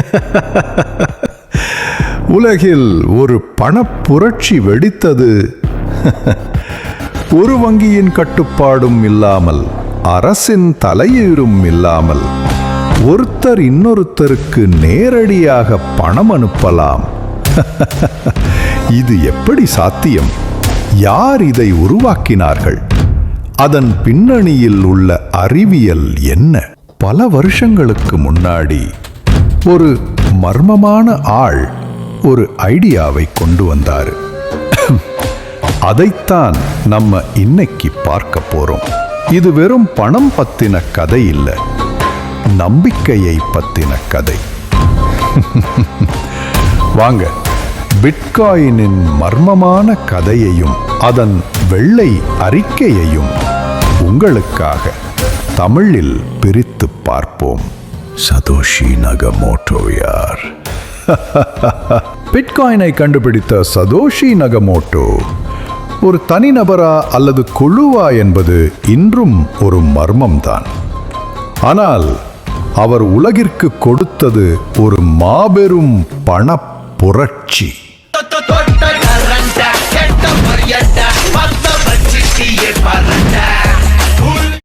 உலகில் ஒரு பணப்புரட்சி வெடித்தது. ஒரு வங்கியின் கட்டுப்பாடும் இல்லாமல் அரசின் தலையீடும் இல்லாமல் ஒருத்தர் இன்னொருத்தருக்கு நேரடியாக பணம் அனுப்பலாம். இது எப்படி சாத்தியம்? யார் இதை உருவாக்கினார்கள்? அதன் பின்னணியில் உள்ள அறிவியல் என்ன? பல வருஷங்களுக்கு முன்னாடி ஒரு மர்மமான ஆள் ஒரு ஐடியாவை கொண்டு வந்தார். அதைத்தான் நம்ம இன்னைக்கு பார்க்க போறோம். இது வெறும் பணம் பத்தின கதை இல்லை நம்பிக்கையை பத்தின கதை. வாங்க பிட்காயினின் மர்மமான கதையையும் அதன் வெள்ளை அறிக்கையையும் உங்களுக்காக தமிழில் பிரித்து பார்ப்போம். சதோஷி நகமோட்டோ யார் பிட்காயினை கண்டுபிடித்த சதோஷி நகமோட்டோ ஒரு தனிநபரா அல்லது குழுவா என்பது இன்றும் ஒரு மர்மம்தான். ஆனால் அவர் உலகிற்கு கொடுத்தது ஒரு மாபெரும் பணப் புரட்சி